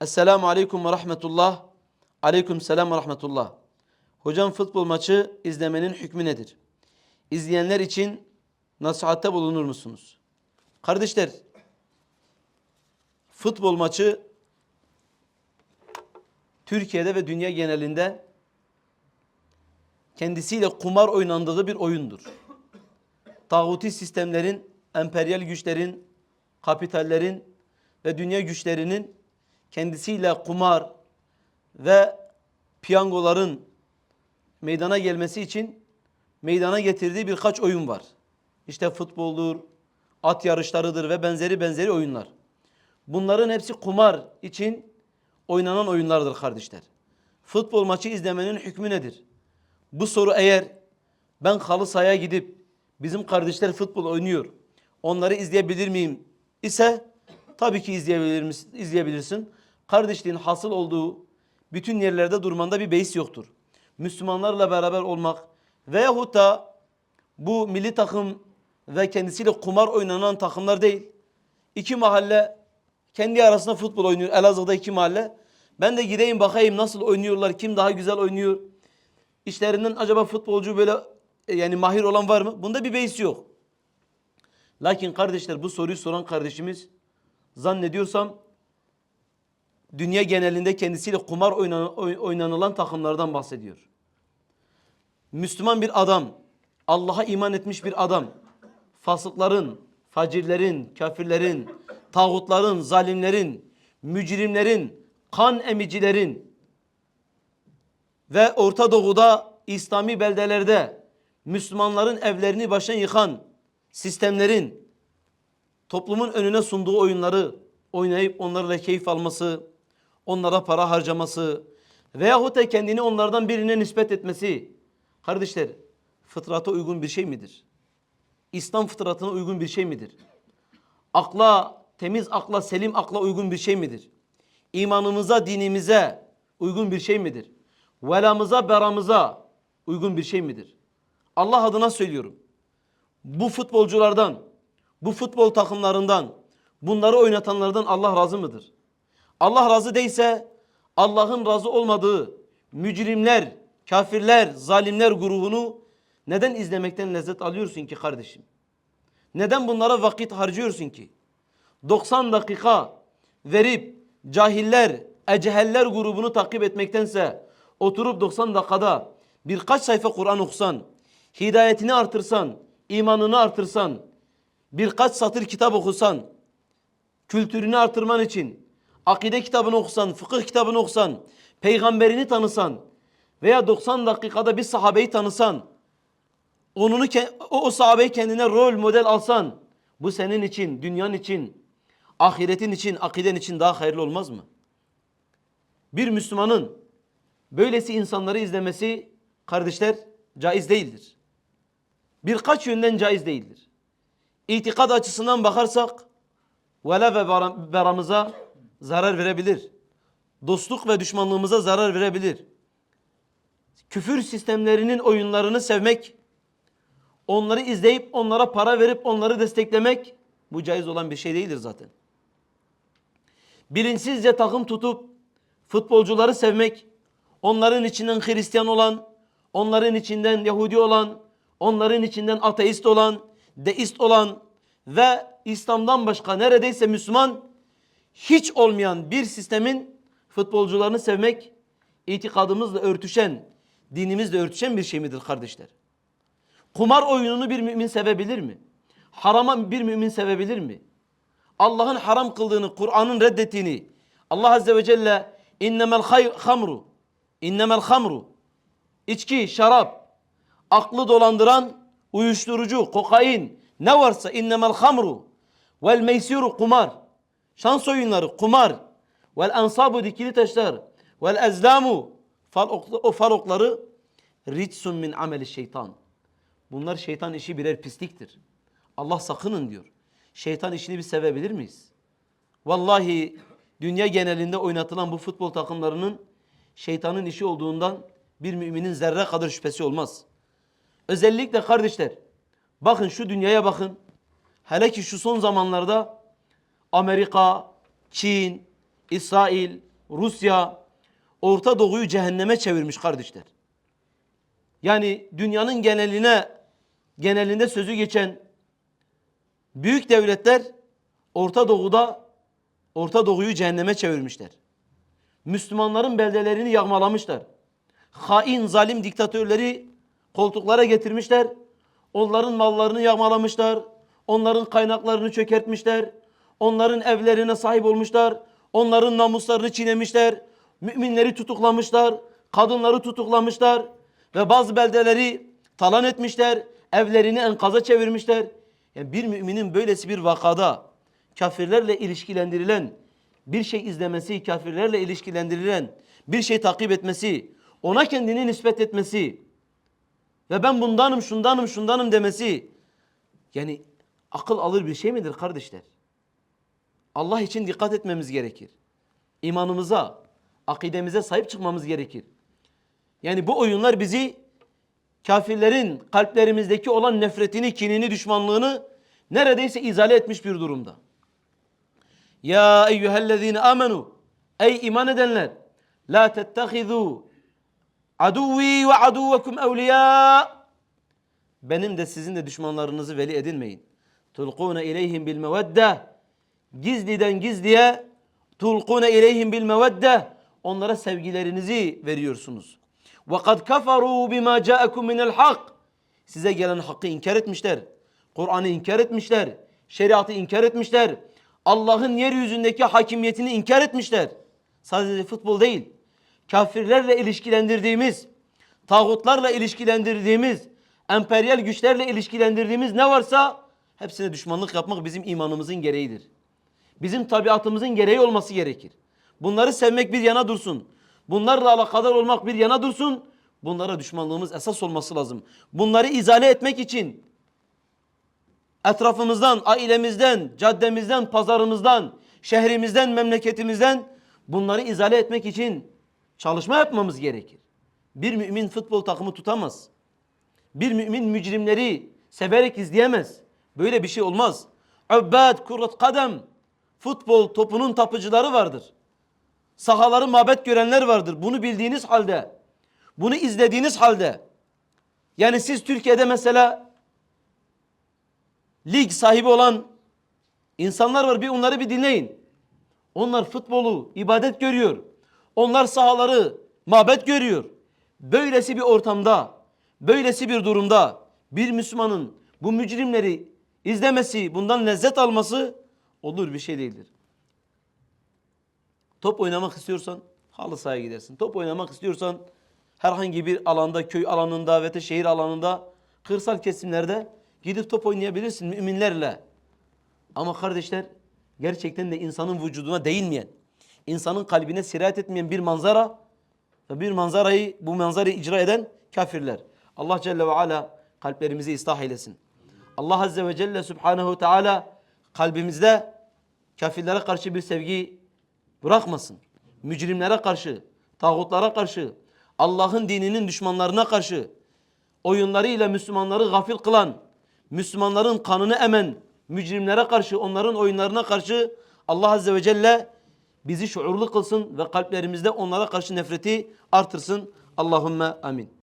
Esselamu Aleyküm ve Rahmetullah. Aleyküm Selam ve Rahmetullah. Hocam futbol maçı izlemenin hükmü nedir? İzleyenler için nasihatte bulunur musunuz? Kardeşler, futbol maçı Türkiye'de ve dünya genelinde kendisiyle kumar oynandığı bir oyundur. Tağuti sistemlerin, emperyal güçlerin, kapitallerin ve dünya güçlerinin kendisiyle kumar ve piyangoların meydana gelmesi için meydana getirdiği birkaç oyun var. İşte futboldur, at yarışlarıdır ve benzeri benzeri oyunlar. Bunların hepsi kumar için oynanan oyunlardır kardeşler. Futbol maçı izlemenin hükmü nedir? Bu soru eğer ben halı sahaya gidip bizim kardeşler futbol oynuyor. Onları izleyebilir miyim ise tabii ki izleyebilir izleyebilirsin. Kardeşliğin hasıl olduğu bütün yerlerde durmanda bir beis yoktur. Müslümanlarla beraber olmak veyahut da bu milli takım ve kendisiyle kumar oynanan takımlar değil. İki mahalle kendi arasında futbol oynuyor. Elazığ'da iki mahalle. Ben de gideyim bakayım nasıl oynuyorlar, kim daha güzel oynuyor. İşlerinden acaba futbolcu böyle yani mahir olan var mı? Bunda bir beis yok. Lakin kardeşler bu soruyu soran kardeşimiz zannediyorsam dünya genelinde kendisiyle kumar oynan- oy- oynanılan takımlardan bahsediyor. Müslüman bir adam, Allah'a iman etmiş bir adam, fasıkların, facirlerin, kafirlerin, tağutların, zalimlerin, mücrimlerin, kan emicilerin ve Orta Doğu'da İslami beldelerde Müslümanların evlerini baştan yıkan sistemlerin toplumun önüne sunduğu oyunları oynayıp onlarla keyif alması, onlara para harcaması veyahut da kendini onlardan birine nispet etmesi kardeşler fıtrata uygun bir şey midir? İslam fıtratına uygun bir şey midir? Akla, temiz akla, selim akla uygun bir şey midir? İmanımıza, dinimize uygun bir şey midir? Velamıza, beramıza uygun bir şey midir? Allah adına söylüyorum. Bu futbolculardan, bu futbol takımlarından, bunları oynatanlardan Allah razı mıdır? Allah razı değilse Allah'ın razı olmadığı mücrimler, kafirler, zalimler grubunu neden izlemekten lezzet alıyorsun ki kardeşim? Neden bunlara vakit harcıyorsun ki? 90 dakika verip cahiller, eceheller grubunu takip etmektense oturup 90 dakikada birkaç sayfa Kur'an okusan, hidayetini artırsan, imanını artırsan, birkaç satır kitap okusan, kültürünü artırman için akide kitabını okusan, fıkıh kitabını okusan, peygamberini tanısan veya 90 dakikada bir sahabeyi tanısan, onunu o, o sahabeyi kendine rol model alsan bu senin için, dünyan için, ahiretin için, akiden için daha hayırlı olmaz mı? Bir Müslümanın böylesi insanları izlemesi kardeşler caiz değildir. Birkaç yönden caiz değildir. İtikad açısından bakarsak vela ve beramıza zarar verebilir. Dostluk ve düşmanlığımıza zarar verebilir. Küfür sistemlerinin oyunlarını sevmek, onları izleyip onlara para verip onları desteklemek bu caiz olan bir şey değildir zaten. Bilinçsizce takım tutup futbolcuları sevmek, onların içinden Hristiyan olan, onların içinden Yahudi olan, onların içinden ateist olan, deist olan ve İslam'dan başka neredeyse Müslüman hiç olmayan bir sistemin futbolcularını sevmek itikadımızla örtüşen, dinimizle örtüşen bir şey midir kardeşler? Kumar oyununu bir mümin sevebilir mi? Harama bir mümin sevebilir mi? Allah'ın haram kıldığını, Kur'an'ın reddettiğini Allah Azze ve Celle innemel hayr hamru innemel hamru içki, şarap, aklı dolandıran uyuşturucu, kokain ne varsa innemel hamru vel meysiru kumar şans oyunları, kumar vel ansabu dikili taşlar vel ezlamu fal, o fal ritsun min ameli şeytan. Bunlar şeytan işi birer pisliktir. Allah sakının diyor. Şeytan işini biz sevebilir miyiz? Vallahi dünya genelinde oynatılan bu futbol takımlarının şeytanın işi olduğundan bir müminin zerre kadar şüphesi olmaz. Özellikle kardeşler bakın şu dünyaya bakın. Hele ki şu son zamanlarda Amerika, Çin, İsrail, Rusya Orta Doğu'yu cehenneme çevirmiş kardeşler. Yani dünyanın geneline genelinde sözü geçen büyük devletler Orta Doğu'da Orta Doğu'yu cehenneme çevirmişler. Müslümanların beldelerini yağmalamışlar. Hain, zalim diktatörleri koltuklara getirmişler. Onların mallarını yağmalamışlar. Onların kaynaklarını çökertmişler. Onların evlerine sahip olmuşlar. Onların namuslarını çiğnemişler. Müminleri tutuklamışlar. Kadınları tutuklamışlar. Ve bazı beldeleri talan etmişler. Evlerini enkaza çevirmişler. Yani bir müminin böylesi bir vakada kafirlerle ilişkilendirilen bir şey izlemesi, kafirlerle ilişkilendirilen bir şey takip etmesi, ona kendini nispet etmesi ve ben bundanım, şundanım, şundanım demesi yani akıl alır bir şey midir kardeşler? Allah için dikkat etmemiz gerekir. İmanımıza, akidemize sahip çıkmamız gerekir. Yani bu oyunlar bizi kafirlerin kalplerimizdeki olan nefretini, kinini, düşmanlığını neredeyse izale etmiş bir durumda. Ya eyyühellezine amenu Ey iman edenler La tettehizu Aduvi ve aduvekum evliya Benim de sizin de düşmanlarınızı veli edinmeyin. Tulqune ileyhim bil mevedde Gizliden gizliye Tulqune ileyhim bil mevedde Onlara sevgilerinizi veriyorsunuz. Ve kad kafaru bima ca'akum minel hak Size gelen hakkı inkar etmişler. Kur'an'ı inkar etmişler. Şeriatı inkar etmişler. Allah'ın yeryüzündeki hakimiyetini inkar etmişler. Sadece futbol değil. Kafirlerle ilişkilendirdiğimiz, tağutlarla ilişkilendirdiğimiz, emperyal güçlerle ilişkilendirdiğimiz ne varsa hepsine düşmanlık yapmak bizim imanımızın gereğidir. Bizim tabiatımızın gereği olması gerekir. Bunları sevmek bir yana dursun. Bunlarla alakadar olmak bir yana dursun. Bunlara düşmanlığımız esas olması lazım. Bunları izale etmek için etrafımızdan, ailemizden, caddemizden, pazarımızdan, şehrimizden, memleketimizden bunları izale etmek için çalışma yapmamız gerekir. Bir mümin futbol takımı tutamaz. Bir mümin mücrimleri severek izleyemez. Böyle bir şey olmaz. Ubbad, kurat kadem. Futbol topunun tapıcıları vardır. Sahaları mabet görenler vardır. Bunu bildiğiniz halde, bunu izlediğiniz halde. Yani siz Türkiye'de mesela lig sahibi olan insanlar var. Bir onları bir dinleyin. Onlar futbolu ibadet görüyor. Onlar sahaları mabet görüyor. Böylesi bir ortamda, böylesi bir durumda bir Müslümanın bu mücrimleri izlemesi, bundan lezzet alması olur bir şey değildir. Top oynamak istiyorsan halı sahaya gidersin. Top oynamak istiyorsan herhangi bir alanda, köy alanında ve de şehir alanında, kırsal kesimlerde gidip top oynayabilirsin müminlerle. Ama kardeşler gerçekten de insanın vücuduna değinmeyen, insanın kalbine sirayet etmeyen bir manzara ve bir manzarayı, bu manzarayı icra eden kafirler. Allah Celle ve Ala kalplerimizi ıslah eylesin. Allah Azze ve Celle Subhanahu Teala kalbimizde kafirlere karşı bir sevgi bırakmasın. Mücrimlere karşı, tağutlara karşı, Allah'ın dininin düşmanlarına karşı, oyunlarıyla Müslümanları gafil kılan, Müslümanların kanını emen, mücrimlere karşı, onların oyunlarına karşı Allah Azze ve Celle bizi şuurlu kılsın ve kalplerimizde onlara karşı nefreti artırsın. Allahümme amin.